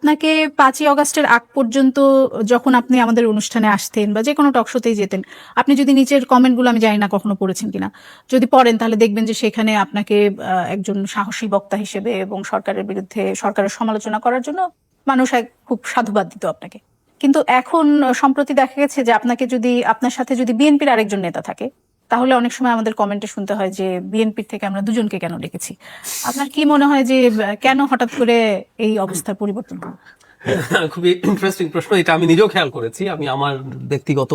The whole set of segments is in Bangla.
আপনাকে পাঁচই অগস্টের আগ পর্যন্ত যখন আপনি আমাদের অনুষ্ঠানে আসতেন বা যে কোনো টকশোতেই যেতেন, আপনি যদি নিচের কমেন্টগুলো আমি জানি না কখনো পড়েছেন কিনা, যদি পড়েন তাহলে দেখবেন যে সেখানে আপনাকে একজন সাহসী বক্তা হিসেবে এবং সরকারের বিরুদ্ধে সরকারের সমালোচনা করার জন্য মানুষ এক- খুব সাধুবাদ দিত আপনাকে। কিন্তু এখন সম্প্রতি দেখা গেছে যে আপনাকে যদি, আপনার সাথে যদি বিএনপির আরেকজন নেতা থাকে তাহলে অনেক সময় আমাদের কমেন্টে শুনতে হয় যে বিএনপির থেকে আমরা দুজনকে কেন ডেকেছি? আপনার কি মনে হয় যে কেন হঠাৎ করে এই অবস্থার পরিবর্তন হলো? খুবই ইন্টারেস্টিং প্রশ্ন, এটা আমি নিজেও খেয়াল করেছি। আমি আমার ব্যক্তিগত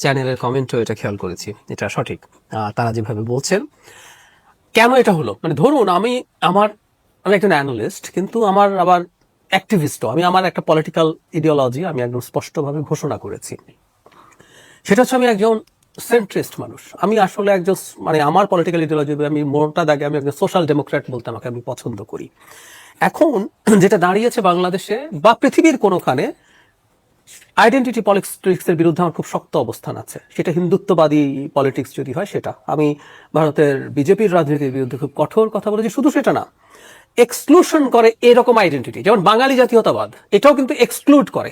চ্যানেলের কমেন্টও এটা খেয়াল করেছি, এটা সঠিক। তারা যেভাবে বলছেন, কেন এটা হলো? মানে ধরুন, আমি আমার, আমি একজন অ্যানালিস্ট কিন্তু আমার আবার অ্যাক্টিভিস্টও আমি আমার একটা পলিটিক্যাল ইডিওলজি আমি একদম স্পষ্টভাবে ঘোষণা করেছি। সেটা হচ্ছে আমি একজন সেন্ট্রিস্ট মানুষ। আমি আসলে একজন মানে আমার পলিটিক্যাল ইডিওলজি আমি মোটা দাগে, আমি একজন সোশ্যাল ডেমোক্র্যাট বলতে আমাকে আমি পছন্দ করি। এখন যেটা দাঁড়িয়েছে বাংলাদেশে বা পৃথিবীর কোনোখানে আইডেন্টিটি পলিটিক্সের বিরুদ্ধে আমার খুব শক্ত অবস্থান আছে। সেটা হিন্দুত্ববাদী পলিটিক্স যদি হয়, সেটা। আমি ভারতের বিজেপির রাজনীতির বিরুদ্ধে খুব কঠোর কথা বলেছি, শুধু সেটা না। এক্সক্লুশন করে এরকম আইডেন্টিটি যেমন বাঙালি জাতীয়তাবাদ, এটাও কিন্তু এক্সক্লুড করে।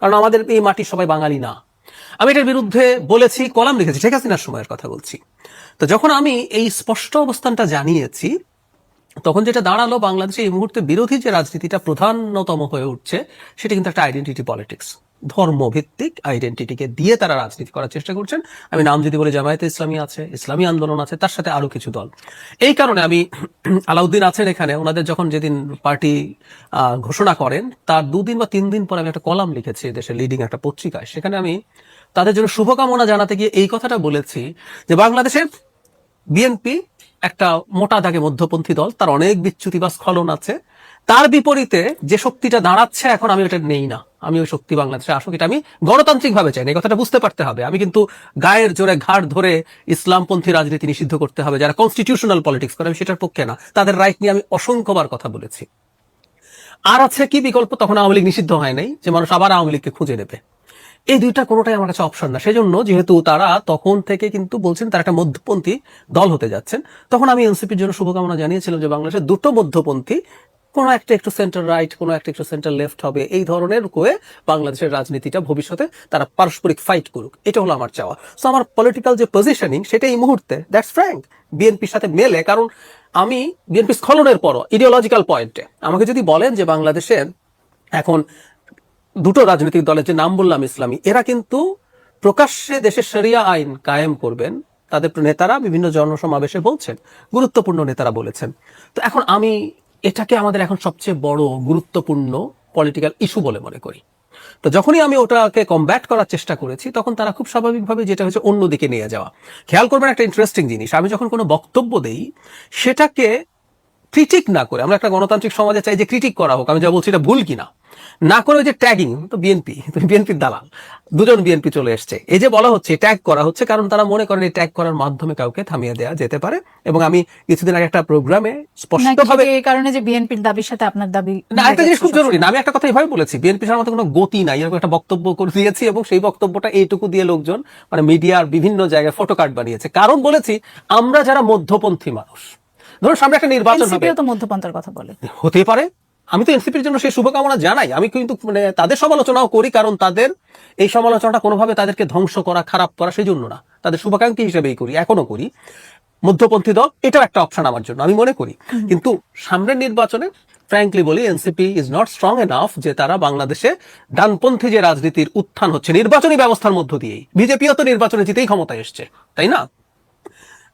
কারণ আমাদের এই মাটির সবাই বাঙালি না। আমি এটার বিরুদ্ধে বলেছি, কলাম লিখেছি শেখ হাসিনার সময়ের কথা বলছি। তো যখন আমি এই স্পষ্ট অবস্থানটা জানিয়েছি, তখন যেটা দাঁড়াল বাংলাদেশে এই মুহূর্তে বিরোধী যে রাজনীতিটা প্রধানতম হয়ে উঠছে, সেটা কিন্তু একটা আইডেন্টিটি পলিটিক্স ধর্মভিত্তিক আইডেন্টিটিকে দিয়ে তারা রাজনীতি করার চেষ্টা করছেন। আমি নাম যদি বলি, জামায়াতে ইসলামী আছে, ইসলামী আন্দোলন আছে, তার সাথে আরও কিছু দল। এই কারণে আমি আলাউদ্দিন আছেন এখানে, ওনাদের যখন যেদিন পার্টি ঘোষণা করেন, তার দুদিন বা তিন দিন পরে আমি একটা কলাম লিখেছি দেশের লিডিং একটা পত্রিকায়। সেখানে আমি তাদের জন্য শুভকামনা জানাতে গিয়ে এই কথাটা বলেছি যে বাংলাদেশের বিএনপি একটা মোটা দাগে মধ্যপন্থী দল, তার অনেক বিচ্যুতি বা স্খলন আছে। তার বিপরীতে যে শক্তিটা দাঁড়াচ্ছে এখন আমি ওটা নেই না। আমি ওই শক্তি বাংলাদেশে আসুক, এটা আমি গণতান্ত্রিক ভাবে চাই না। এই কথাটা বুঝতে পারতে হবে। আমি কিন্তু গায়ের জোরে ঘাড় ধরে ইসলামপন্থী রাজনীতি নিষিদ্ধ করতে হবে, যারা কনস্টিটিউশনাল পলিটিক্স করে, আমি সেটার পক্ষে না। তাদের রাইট নিয়ে আমি অসংখ্যবার কথা বলেছি। আর আছে কি বিকল্প? তখন আওয়ামী লীগ নিষিদ্ধ হয় নাই, যে মানুষ আবার আওয়ামী লীগকে খুঁজে নেবে। এই দুইটা কোনোটাই আমার কাছে অপশন না। সেজন্য যেহেতু তারা তখন থেকে কিন্তু বলছেন তারা একটা মধ্যপন্থী দল হতে যাচ্ছেন, তখন আমি এনসিপির জন্য শুভকামনা জানিয়েছিলাম যে বাংলাদেশে দুটো মধ্যপন্থী, কোনো একটা একটু সেন্টার রাইট কোনো একটা একটু সেন্টার লেফট হবে, এই ধরনের করে বাংলাদেশের রাজনীতিটা ভবিষ্যতে তারা পারস্পরিক ফাইট করুক। এটা হলো আমার চাওয়া। সো আমার পলিটিক্যাল যে পজিশনিং সেটা এই মুহূর্তে দ্যাটস ফ্র্যাঙ্ক বিএনপির সাথে মেলে, কারণ আমি বিএনপি স্খলনের পরও ইডিওলজিক্যাল পয়েন্টে আমাকে যদি বলেন যে বাংলাদেশে এখন দুটো রাজনৈতিক দলের যে নাম বললাম ইসলামী, এরা কিন্তু প্রকাশ্যে দেশের শরিয়া আইন কায়েম করবেন। তাদের নেতারা বিভিন্ন জনসমাবেশে বলছেন, গুরুত্বপূর্ণ নেতারা বলেছেন। তো এখন আমি এটাকে আমাদের এখন সবচেয়ে বড় গুরুত্বপূর্ণ পলিটিক্যাল ইস্যু বলে মনে করি। তো যখনই আমি ওটাকে কমব্যাট করার চেষ্টা করেছি, তখন তারা খুব স্বাভাবিকভাবে যেটা হচ্ছে অন্যদিকে নিয়ে যাওয়া। খেয়াল করবেন একটা ইন্টারেস্টিং জিনিস, আমি যখন কোনো বক্তব্য দেই, সেটাকে ক্রিটিক না করে, আমরা একটা গণতান্ত্রিক সমাজে চাই যে ক্রিটিক করা হোক, আমি যা বলছি এটা ভুল কিনা। না করে ওই যে ট্যাগিং তো বিএনপি বিএনপির দালাল। দুজন বিএনপি চলে এসছে। এই যে বলা হচ্ছে ট্যাগ করা হচ্ছে কারণ তারা মনে করেন এই ট্যাগ করার মাধ্যমে কাউকে থামিয়ে দেওয়া যেতে পারে। এবং আমি কিছুদিন আগে একটা প্রোগ্রামে স্পষ্টভাবে এই কারণে যে বিএনপির দাবির সাথে আপনার দাবি না একটা জিনিস খুব জরুরি না আমি একটা কথা এভাবে বলেছি বিএনপি সার মতো কোনো গতি নাই এরকম একটা বক্তব্য করে দিয়েছি এবং সেই বক্তব্যটা এইটুকু দিয়ে লোকজন মানে মিডিয়ার বিভিন্ন জায়গায় ফটো কার্ড বানিয়েছে। কারণ বলেছি আমরা যারা মধ্যপন্থী মানুষ ধরুন সামনে একটা নির্বাচন হবে। তো মধ্যপন্থার কথা বলে। হতে পারে আমি তো এনসিপির জন্য সেই শুভকামনা জানাই। আমি কিন্তু মানে তাদের সমালোচনাও করি কারণ তাদের এই সমালোচনাটা কোনোভাবে তাদেরকে ধ্বংস করা খারাপ করা সেই জন্য না। তাদের শুভাকাঙ্ক্ষী হিসেবেই করি এখনও করি। মধ্যপন্থী দল এটাও একটা অপশন আমার জন্য আমি মনে করি। কিন্তু সামনের নির্বাচনে ফ্র্যাঙ্কলি বলি NCP is not strong enough যে তারা বাংলাদেশে ডানপন্থী যে রাজনীতির উত্থান হচ্ছে নির্বাচনী ব্যবস্থার মধ্য দিয়েই। বিজেপিও তো নির্বাচনে জিতেই ক্ষমতায় এসছে তাই না?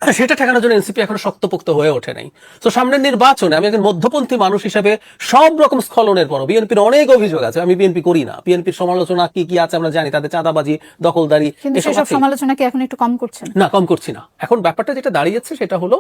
সেটা ঠেকানোর জন্য এনসিপি এখনও শক্তপোক্ত হয়ে ওঠে নাই। তো সামনের নির্বাচনে আমি একজন মধ্যপন্থী মানুষ হিসেবে সব রকম স্খলনের পর বিএনপির অনেক অভিযোগ আছে আমি বিএনপি করি না। বিএনপির সমালোচনা কি কি আছে আমরা জানি তাদের চাঁদাবাজি দখলদারি এসব সমালোচনা কি এখন একটু কম করছেন? না কম করছি না। এখন ব্যাপারটা যেটা দাঁড়িয়েছে সেটা হলো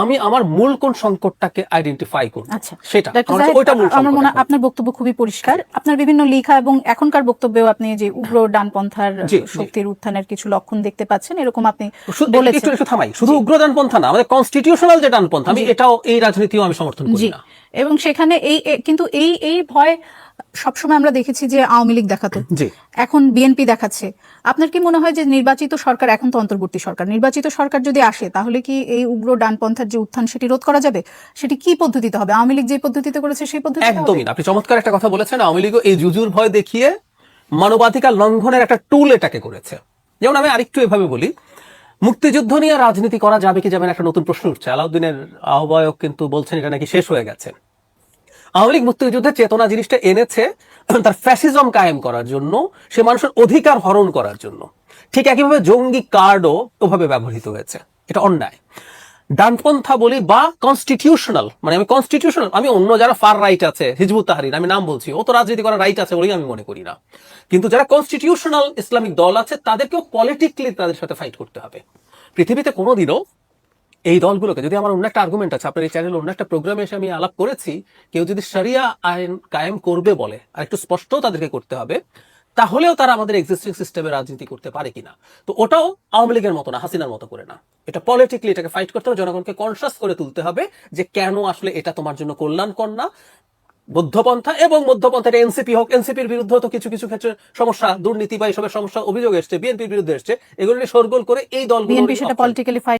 আমি আমার মূল কোন সংকটটাকে আইডেন্টিফাই করব? আচ্ছা। সেটা আমার ওইটা মূল আমার মনে হয় আপনার বক্তব্য খুবই পরিষ্কার। আপনার বিভিন্ন লেখা এবং এখনকার বক্তব্যেও আপনি যে উগ্র ডানপন্থার। শক্তির উত্থানের কিছু লক্ষণ দেখতে পাচ্ছেন এরকম আপনি শুধু বলেছেন। একটু থামাই। শুধু উগ্র ডানপন্থা না আমাদের কনস্টিটিউশনাল যে ডানপন্থা আমি এটাও এই রাজনীতিও আমি সমর্থন করি না। এবং সেখানে এই কিন্তু এই এই ভয় সবসময় আমরা দেখেছি যে আওয়ামী লীগ দেখাতো। এখন বিএনপি দেখাচ্ছে। আপনার কি মনে হয় যে নির্বাচিত সরকার এখন তো অন্তর্বর্তী সরকার নির্বাচিত সরকার যদি আসে তাহলে কি এই উগ্র ডানপন্থার যে উত্থান সেটি রোধ করা যাবে? সেটি কি পদ্ধতিতে হবে? আওয়ামী লীগ যে পদ্ধতিতে করেছে সেই পদ্ধতি একদমই না। আপনি চমৎকার একটা কথা বলেছেন আওয়ামী লীগও এই জুজুর ভয় দেখিয়ে মানবাধিকার লঙ্ঘনের একটা টুল এটাকে করেছে। যেমন আমি আরেকটু এভাবে বলি মুক্তিযুদ্ধ নিয়ে রাজনীতি করা যাবে কি যাবে না একটা নতুন প্রশ্ন উঠছে। আলাউদ্দিনের আহ্বায়ক কিন্তু বলছেন এটা নাকি শেষ হয়ে গেছে। আওয়ামী লীগ মুক্তিযুদ্ধের চেতনা জিনিসটা এনেছে তার ফ্যাসিজম কায়েম করার জন্য, সে মানুষের অধিকার হরণ করার জন্য। ঠিক একইভাবে জঙ্গি কার্ডও ওভাবে ব্যবহৃত হয়েছে। এটা অন্যায়। ডানপন্থা বলি বা কনস্টিটিউশনাল মানে আমি কনস্টিটিউশনাল আমি অন্য যারা ফার রাইট আছে, হিজবুত তাহারির আমি নাম বলছি, ও তো রাজনীতি করার রাইট আছে বলেই আমি মনে করি না। কিন্তু যারা কনস্টিটিউশনাল ইসলামিক দল আছে, তাদেরকেও পলিটিক্যালি তাদের সাথে ফাইট করতে হবে। পৃথিবীতে কোনোদিনও এই দলগুলোকে, যদি আমার অন্য একটা আর্গুমেন্ট আছে, আপনার এই চ্যানেলে অন্য একটা প্রোগ্রামে এসে আমি আলাপ করেছি, কেউ যদি শরিয়া আইন কায়েম করবে বলে, আর একটু স্পষ্ট তাদেরকে করতে হবে তাহলেও তারা আমাদের এক্সিস্টিং সিস্টেমে রাজনীতি করতে পারে কিনা? তো ওটাও আওয়ামী লীগের মতো না হাসিনার মতো করে না। এটা পলিটিক্যালি এটাকে ফাইট করতে হবে জনগণকে কনসাস করে তুলতে হবে যে কেন আসলে এটা তোমার জন্য কল্যাণকর না। মধ্যপন্থা এবং মধ্যপন্থা এটা এনসিপি হোক এনসিপির বিরুদ্ধে তো কিছু কিছু ক্ষেত্রে সমস্যা দুর্নীতি বা এইসবের সমস্যা অভিযোগ এসছে বিএনপির বিরুদ্ধে এসছে। এগুলো নিয়ে শোরগোল করে এই দলগুলো বিএনপি সেটা পলিটিক্যালি